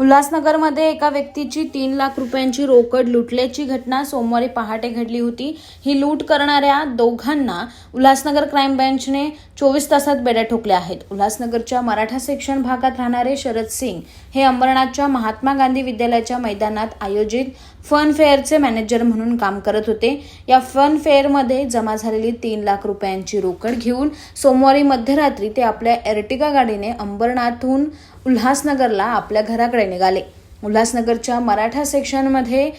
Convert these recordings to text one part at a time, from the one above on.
उल्हासनगरमध्ये एका व्यक्तीची तीन लाख रुपयांची रोकड लुटल्याची घटना सोमवारी पहाटे घडली होती. ही लूट करणाऱ्या दोघांना उल्हासनगर क्राईम ब्रँचने चोवीस तासात बेड्या ठोकल्या आहेत. उल्हासनगरच्या मराठा सेक्शन भागात राहणारे शरद सिंग हे अंबरनाथच्या महात्मा गांधी विद्यालयाच्या मैदानात आयोजित फन फेअरचे मॅनेजर म्हणून काम करत होते. या फन फेअरमध्ये जमा झालेली तीन लाख रुपयांची रोकड घेऊन सोमवारी मध्यरात्री ते आपल्या एर्टिगा गाडीने अंबरनाथहून उल्हासनगरला आपल्या घराकडे निघाले. उल्हासनगरच्या मराठा सेक्शनमध्ये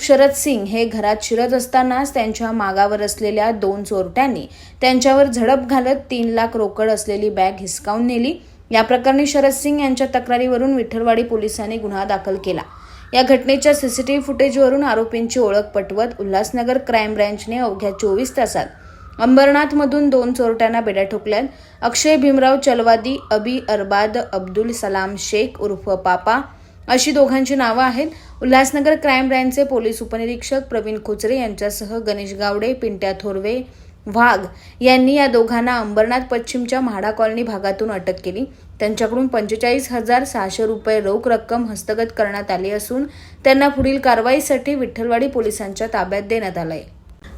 शरद सिंग हे घरात शिरत असतानाच त्यांच्या मागावर असलेल्या दोन चोरट्यांनी त्यांच्यावर झडप घालत तीन लाख रोकड असलेली बॅग हिसकावून नेली. या प्रकरणी शरद सिंग यांच्या तक्रारीवरून विठ्ठलवाडी पोलिसांनी गुन्हा दाखल केला. या घटनेच्या सीसीटीव्ही फुटेजवरून आरोपींची ओळख पटवत उल्हासनगर क्राईम ब्रँचने अवघ्या चोवीस तासात अंबरनाथमधून दोन चोरट्यांना बेड्या ठोकल्यात. अक्षय भीमराव चलवादी अबी अरबाद अब्दुल सलाम शेख उर्फ पापा अशी दोघांची नावं आहेत. उल्हासनगर क्राईम ब्रँचचे पोलीस उपनिरीक्षक प्रवीण खोचरे यांच्यासह गणेश गावडे पिंट्या थोरवे वाघ यांनी या दोघांना अंबरनाथ पश्चिमच्या म्हाडा कॉलनी भागातून अटक केली. त्यांच्याकडून पंचेचाळीस हजार सहाशे रुपये रोख रक्कम हस्तगत करण्यात आली असून त्यांना पुढील कारवाईसाठी विठ्ठलवाडी पोलिसांच्या ताब्यात देण्यात आलंय.